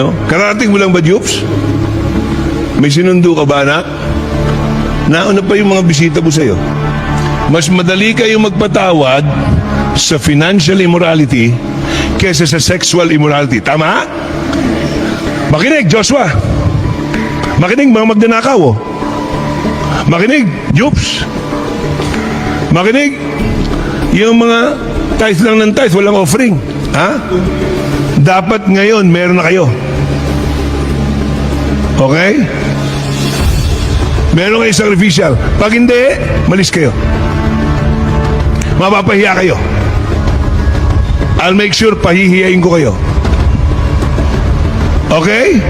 No? Karating mo lang ba, Jupes? May sinundo ka ba, anak? Nauna pa yung mga bisita mo sa'yo. Mas madali kayong magpatawad sa financial immorality kesa sa sexual immorality. Tama? Makinig, Joshua. Makinig, mga magnanakaw. Oh. Makinig, Jupes. Makinig, yung mga tithe lang ng tithe, walang offering. Ha? Dapat ngayon, meron na kayo. Okay? Meron kayo sacrificial. Pag hindi, malis kayo. Mapapahiya kayo. I'll make sure pahihiyain ko kayo. Okay?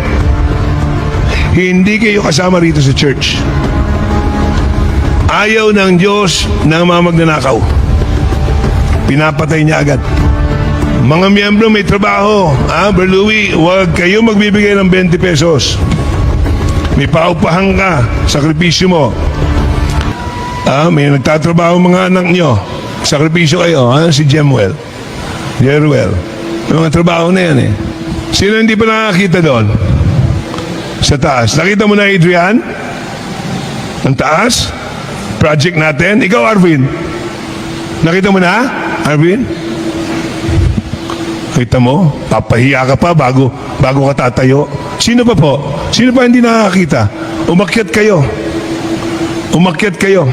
Hindi kayo kasama rito sa church. Ayaw ng Diyos ng mga magnanakaw. Pinapatay niya agad. Mga miyembro may trabaho. Ah, Brother Louie, huwag kayo magbibigay ng 20 pesos. May paupahan ka, sakripisyo mo. Ah, may nagtatrabaho mga anak nyo. Sakripisyo kayo, ha? Si Jemuel. Jeruel. May mga trabaho na yan eh. Sino hindi pa nakakita doon? Sa taas. Nakita mo na, Adrian? Ang taas? Project natin. Ikaw, Arvin. Nakita mo na, Arvin? Kita mo, papahiya ka pa bago, bago ka tatayo. Sino pa po? Sino pa hindi nakakita? Umakyat kayo. Umakyat kayo.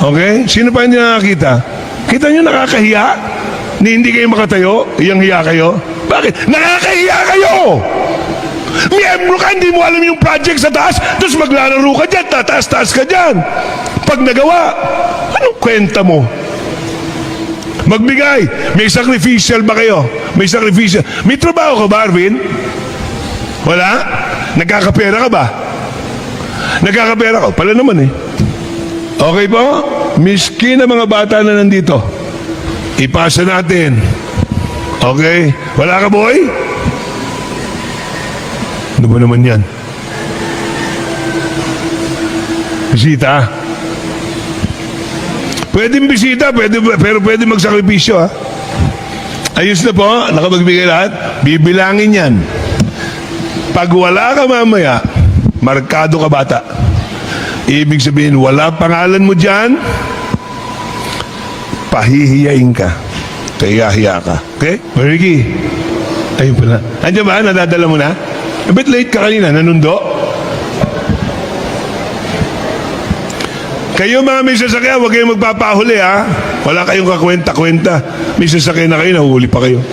Okay? Sino pa hindi nakakita? Kita nyo nakakahiya? Ni hindi kayo makatayo? Iyang hiya kayo? Bakit? Nakakahiya kayo! Miyembro ka, hindi mo alam yung project sa taas, tapos maglalaro ka dyan, tataas-taas ka dyan. Pag nagawa, anong kwenta mo? Magbigay. May sacrificial ba kayo? May sacrificial. May trabaho ka ba, Arvin? Wala? Nagkakapera ka ba? Nagkakapera ka? Pala naman eh. Okay po? Miskin na mga bata na nandito. Ipasa natin. Okay? Wala ka, boy? Ano ba naman yan? Bisita. Pwedeng bisita, pwede, pero pwede magsakripisyo ha. Ayos na po, nakapagbigay lahat. Bibilangin yan. Pag wala ka mamaya, markado ka bata. Ibig sabihin, wala pangalan mo dyan, pahihiyain ka. Kaya hiya ka. Okay? Mariki. Ayun pala. Andiyan ba? Nadadala mo na? A bit late ka kanina. Nanundo? Kayo mga may sasakyan, huwag kayong magpapahuli ha. Wala kayong kakwenta-kwenta. May sasakyan na kayo, nahuli pa kayo.